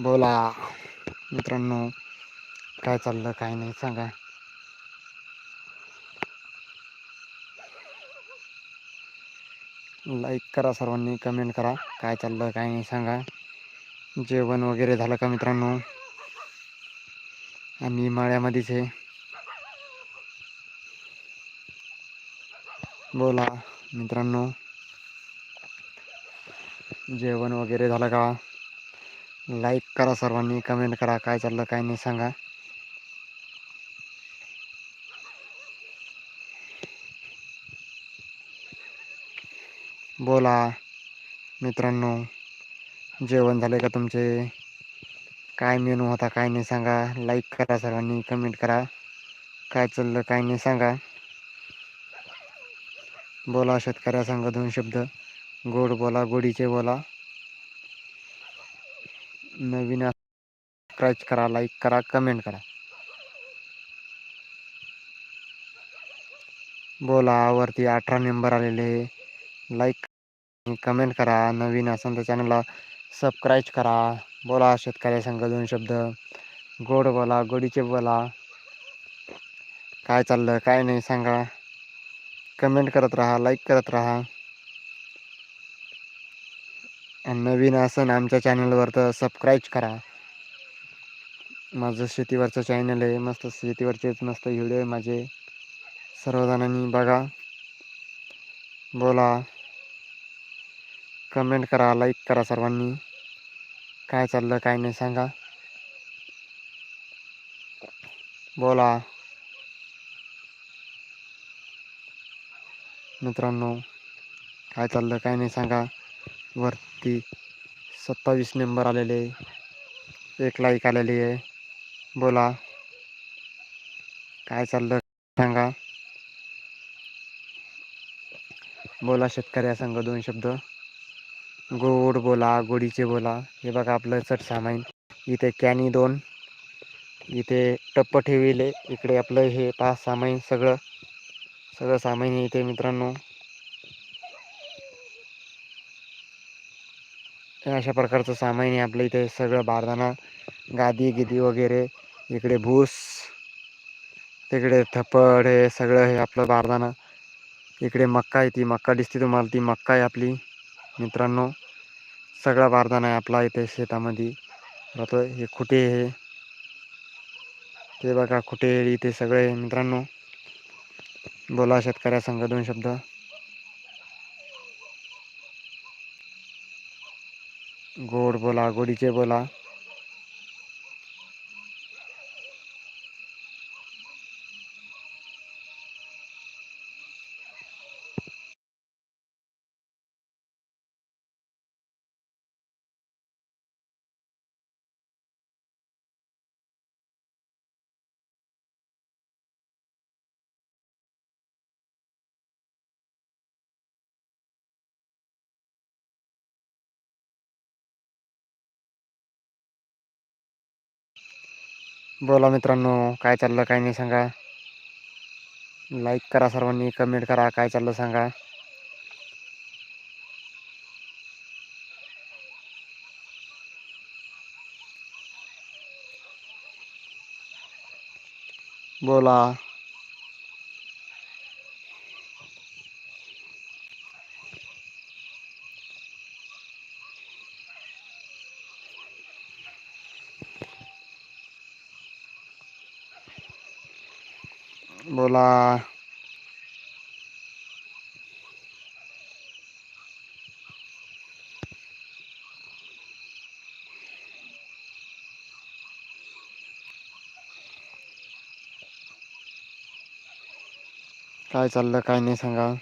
बोला. मित्रांनो काय चाललं काय नाही सांगा. लाईक करा सर्वांनी कमेंट करा. काय चाललं काय नाही सांगा. जेवण वगैरे झालं का मित्रांनो? आम्ही माळ्यामध्येच आहे. बोला मित्रांनो. जेवण वगैरे झालं का? लाईक करा सर्वांनी कमेंट करा काय चाललं काय नाही सांगा. बोला मित्रांनो जेवण झाले का तुमचे? काय मेनू होता काय नाही सांगा. लाईक करा सर्वांनी कमेंट करा. काय चाललं काय नाही सांगा. बोला शेतकऱ्या सांगा दोन शब्द. गोड बोला गोडीचे बोला. नवीन सबस्क्राईब करा लाईक करा कमेंट करा. बोला वरती अठरा नंबर आलेले लाईक कमेंट करा. नवीन असेल तर चॅनलला सबस्क्राईब करा. बोला शेतकऱ्या संघ दोन शब्द. गोड बोला गोडीचे बोला. काय चाललं काय नाही सांगा. कमेंट करत राहा लाईक करत राहा. नवीन असन आमच्या चॅनलवर तर सबस्क्राईब करा. माझं शेतीवरचं चॅनल आहे मस्त शेतीवरचेच मस्त व्हिडिओ आहे माझे. सर्वजणांनी बघा. बोला. कमेंट करा लाईक करा सर्वांनी. काय चाललं काय नाही सांगा. बोला. मित्रांनो काय चाललं काय नाही सांगा. वरती सत्तावीस नंबर आलेले एक लाईक आलेली आहे. बोला. काय चाललं सांगा. बोला शेतकऱ्या संघ दोन शब्द. गोड बोला गोडीचे बोला. हे बघा आपलं चट सामाईन. इथे कॅनी दोन. इथे टप्प ठेविले. इकडे आपलं हे पाच सामाईन सगळं. सगळं सामाईन इथे मित्रांनो. अशा प्रकारचं सामान आहे आपल्या इथे. सगळं बारदाना गादी गिदी वगैरे इकडे भूस तिकडे थप्पड हे सगळं हे आपलं बारदाना इकडे मक्का आहे ती मक्का दिसते तुम्हाला. ती मक्का आहे आपली मित्रांनो. सगळा बारदाना आहे आपला इथे शेतामध्ये. राहतो हे खुटे हे ते बघा खुटे इथे सगळे मित्रांनो. बोला शेतकऱ्या संघ दोन शब्द. गोड बोला गोडीचे बोला. बोला मित्रांनो काय चाललं काय नाही सांगा. लाईक करा सर्वांनी कमेंट करा काय चाललं सांगा. बोला बोला काय चाललं काय नाही सांगा